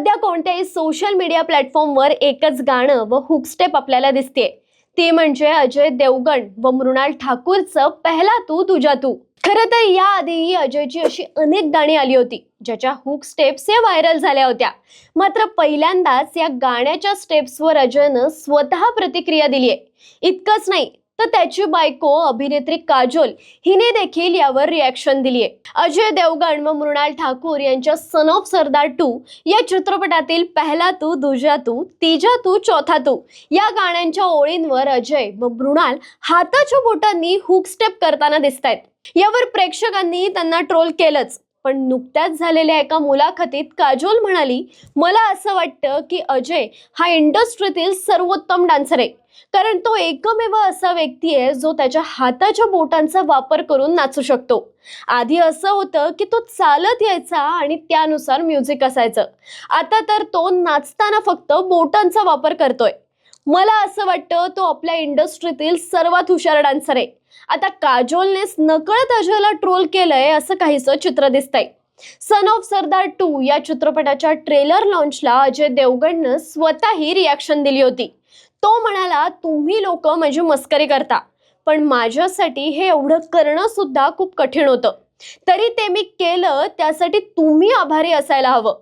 सध्या कोणत्याही social media प्लॅटफॉर्मवर एकच गाणं व हुक स्टेप आपल्याला दिसते ती म्हणजे अजय देवगण व मृणाल ठाकूरचं पहिला तू तुझ्या तू. खरं तर याआधीही अजयची अशी अनेक गाणी आली होती ज्याच्या हुक स्टेप्स या व्हायरल झाल्या होत्या. मात्र पहिल्यांदाच या गाण्याच्या स्टेप्सवर अजयनं स्वतः प्रतिक्रिया दिली आहे इतकंच नाही तर त्याची बायको अभिनेत्री काजोल हिने देखील यावर रिॲक्शन दिली आहे अजय देवगण व मृणाल ठाकूर यांच्या सन ऑफ सरदार टू या चित्रपटातील पहिला तू दुजा तू तिजा तू चौथा तू या गाण्यांच्या ओळींवर अजय व मृणाल हाताच्या बोटांनी हुक स्टेप करताना दिसत आहेत यावर प्रेक्षकांनी त्यांना ट्रोल केलंच. पण नुकत्याच झालेल्या एका मुलाखतीत काजोल म्हणाली मला असं वाटतं की अजय हा इंडस्ट्रीतील सर्वोत्तम डान्सर आहे. कारण तो एकमेव असा व्यक्ती आहे जो त्याच्या हाताच्या बोटांचा वापर करून नाचू शकतो. आधी असं होतं की तो चालत यायचा आणि त्यानुसार म्युझिक असायचं. आता तर तो नाचताना फक्त बोटांचा वापर करतोय. मला असं वाटतं तो आपल्या इंडस्ट्रीतील सर्वात हुशार डान्सर आहे. आता काजोलनेच नकळत अजयला ट्रोल केलंय असं काहीसं चित्र दिसतंय. सन ऑफ सरदार टू या चित्रपटाच्या ट्रेलर लॉन्चला अजय देवगणनं स्वतःही रिॲक्शन दिली होती. तो म्हणाला तुम्ही लोक माझी मस्करी करता पण माझ्यासाठी हे एवढं करणं सुद्धा खूप कठीण होतं. तरी ते मी केलं त्यासाठी तुम्ही आभारी असायला हवं.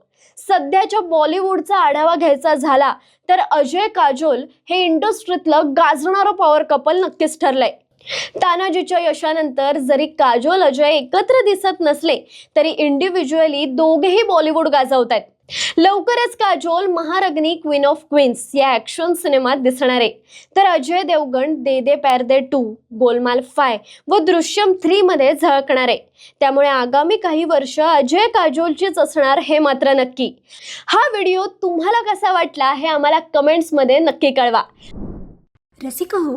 सध्याच्या बॉलिवूडचा आढावा घ्यायचा झाला तर अजय काजोल हे इंडस्ट्रीतलं गाजणारं पॉवर कपल नक्कीच ठरलंय. तानाजीच्या यशानंतर जरी काजोल अजय एकत्र दिसत नसले तरी इंडिव्हिज्युअली दोघेही बॉलिवूड गाजवत आहेत. लवकरच Kajol Maharagni queen of queens या ॲक्शन सिनेमात दिसणार आहे. तर अजय देवगण दे दे पॅर दे टू गोलमाल फाय व दृश्यम थ्री मध्ये झळकणार आहे. त्यामुळे आगामी काही वर्ष अजय काजोलचीच असणार हे मात्र नक्की. हा व्हिडिओ तुम्हाला कसा वाटला हे आम्हाला कमेंट्समध्ये नक्की कळवा. रसिका हो